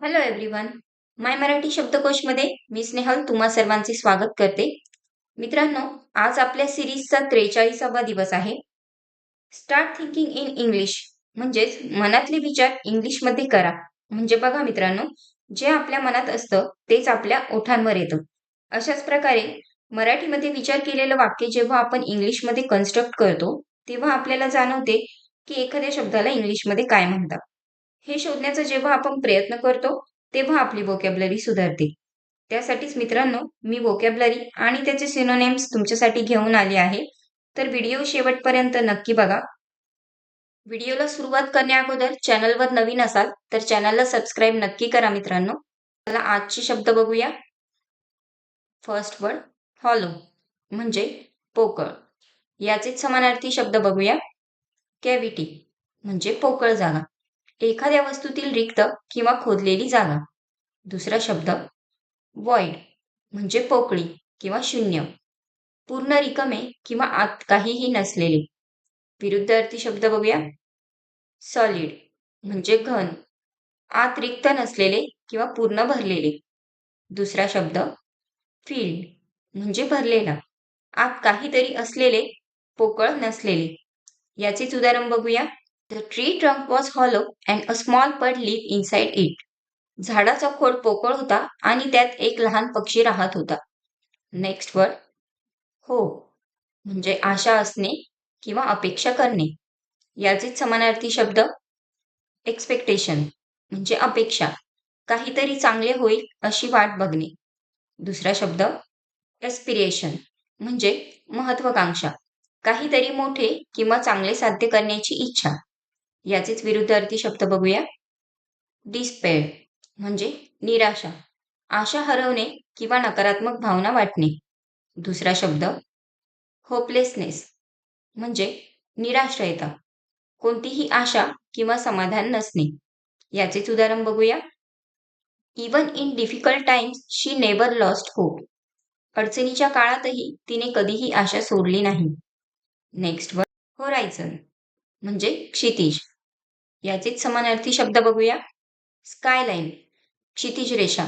Hello everyone my Marathi शब्दकोशमध्ये मी स्नेहल तुम्हा सर्वांचे स्वागत करते. मित्रांनो आज आपल्या सिरीजचा त्रेचाळीसावा दिवस आहे. स्टार्ट थिंकिंग इन इंग्लिश म्हणजेच मनातले विचार इंग्लिशमध्ये करा. म्हणजे बघा मित्रांनो जे आपल्या मनात असतं तेच आपल्या ओठांवर येतं. अशाच प्रकारे मराठीमध्ये विचार केलेलं वाक्य जेव्हा आपण इंग्लिशमध्ये कन्स्ट्रक्ट करतो तेव्हा आपल्याला जाणवते की एखाद्या शब्दाला इंग्लिशमध्ये काय म्हणतात. हे शोधण्याचा जेव्हा आपण प्रयत्न करतो तेव्हा आपली वोकॅबलरी सुधारते. त्यासाठीच मित्रांनो मी वोकॅबलरी आणि त्याचे सिनोनेम्स तुमच्यासाठी घेऊन आले आहे. तर व्हिडिओ शेवटपर्यंत नक्की बघा. व्हिडिओला सुरुवात करण्या अगोदर चॅनलवर नवीन असाल तर चॅनलला सबस्क्राईब नक्की करा मित्रांनो. चला आजचे शब्द बघूया. फर्स्ट वर्ड हॉलो म्हणजे पोकळ. याचेच समानार्थी शब्द बघूया. कॅव्हिटी म्हणजे पोकळ जागा. एखाद्या वस्तूतील रिक्त किंवा खोदलेली जागा. दुसरा शब्द वॉइड म्हणजे पोकळी किंवा शून्य. पूर्ण रिकमे किंवा आत काहीही नसलेले. विरुद्ध अर्थी शब्द बघूया. सॉलिड म्हणजे घन. आत रिक्त नसलेले किंवा पूर्ण भरलेले. दुसरा शब्द फील्ड म्हणजे भरलेला. आत काहीतरी असलेले पोकळ नसलेले. याचेच उदाहरण बघूया. The tree trunk was hollow and a small bird lived inside it झाडाचा खोड पोकळ होता आणि त्यात एक लहान पक्षी राहत होता. नेक्स्ट वर्ड हो. म्हणजे आशा असणे किंवा अपेक्षा करणे. याचेच समानार्थी शब्द एक्सपेक्टेशन म्हणजे अपेक्षा. काहीतरी चांगले होईल अशी वाट बघणे. दुसरा शब्द एस्पिरेशन म्हणजे महत्वाकांक्षा काहीतरी मोठे किंवा चांगले साध्य करण्याची इच्छा. याचेच विरुद्ध अर्थी शब्द बघूया. डिस्पेड म्हणजे निराशा. आशा हरवणे किंवा नकारात्मक भावना वाटणे. दुसरा शब्द होपलेसनेस म्हणजे निराश्रयता कोणतीही आशा किंवा समाधान नसणे. याचेच उदाहरण बघूया. Even in difficult times she never lost hope अडचणीच्या काळातही तिने कधीही आशा सोडली नाही. नेक्स्ट वर होरायझन म्हणजे क्षितिज. याचेच समानार्थी शब्द बघूया. स्कायलाईन क्षितिज रेषा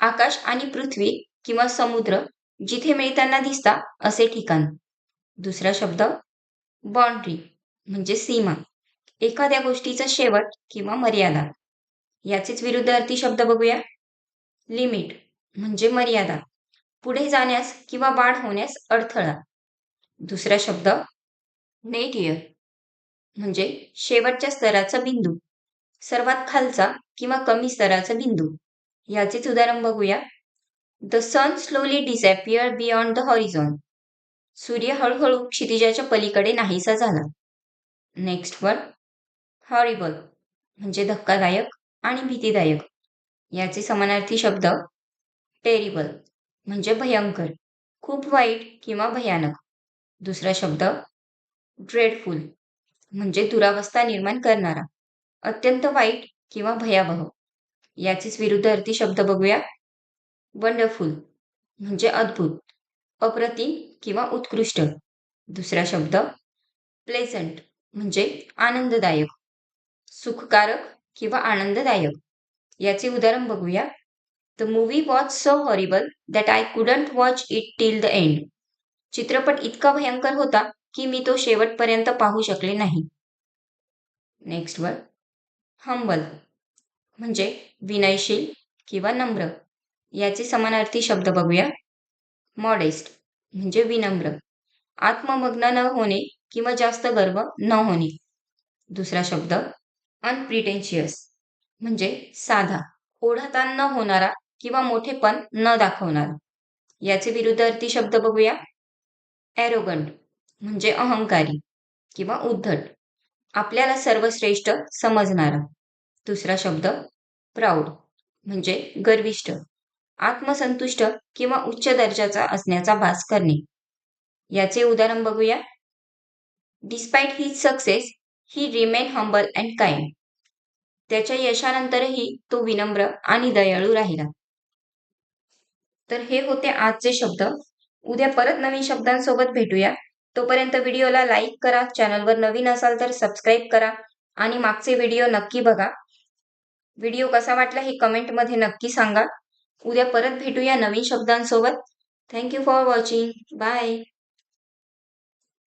आकाश आणि पृथ्वी किंवा समुद्र जिथे मिळताना दिसता असे ठिकाण. दुसरा शब्द बाउंड्री म्हणजे सीमा एखाद्या गोष्टीचा शेवट किंवा मर्यादा. याचेच विरुद्ध अर्थी शब्द बघूया. लिमिट म्हणजे मर्यादा पुढे जाण्यास किंवा वाढ होण्यास अडथळा. दुसरा शब्द नेटियर म्हणजे शेवटच्या स्तराचा बिंदू सर्वात खालचा किंवा कमी स्तराचा बिंदू. याचेच उदाहरण बघूया. The sun slowly disappear beyond the horizon सूर्य हळूहळू क्षितिजाच्या पलीकडे नाहीसा झाला. नेक्स्ट वर हॉरिबल म्हणजे धक्कादायक आणि भीतीदायक. याचे समानार्थी शब्द टेरिबल म्हणजे भयंकर खूप वाईट किंवा भयानक. दुसरा शब्द ड्रेडफुल म्हणजे दुरावस्था निर्माण करणारा अत्यंत वाईट किंवा भयावह. याचेच विरुद्ध अर्थी शब्द बघूया. वंडरफुल म्हणजे अद्भुत अप्रतिम किंवा उत्कृष्ट. दुसरा शब्द प्लेझंट म्हणजे आनंददायक सुखकारक किंवा आनंददायक. याचे उदाहरण बघूया. The movie watch so horrible that I couldn't watch it till the end चित्रपट इतका भयंकर होता की मी तो शेवटपर्यंत पाहू शकले नाही. नेक्स्ट वर्ड हंबल म्हणजे विनयशील किंवा नम्र. याचे समानार्थी शब्द बघूया. मॉडेस्ट म्हणजे विनम्र. आत्ममग्न न होणे किंवा जास्त गर्व न होणे. दुसरा शब्द अनप्रिटेन्शियस म्हणजे साधा ओढाताण न होणारा किंवा मोठेपण न दाखवणारा. याचे विरुद्ध अर्थी शब्द बघूया. ॲरोगंट म्हणजे अहंकारी किंवा उद्धट. आपल्याला सर्वश्रेष्ठ समजणारा. दुसरा शब्द प्राऊड म्हणजे गर्विष्ठ आत्मसंतुष्ट किंवा उच्च दर्जाचा असण्याचा भास करणे. याचे उदाहरण बघूया. Despite his success he remain humble and kind त्याच्या यशानंतरही तो विनम्र आणि दयाळू राहिला. तर हे होते आजचे शब्द. उद्या परत नवीन शब्दांसोबत भेटूया. तोपर्यंत व्हिडिओला लाईक करा चॅनलवर नवीन असाल तर सबस्क्राईब करा आणि मागचे व्हिडिओ नक्की बघा. व्हिडिओ कसा वाटला हे कमेंटमध्ये नक्की सांगा. उद्या परत भेटूया नवीन शब्दांसोबत. Thank you for watching bye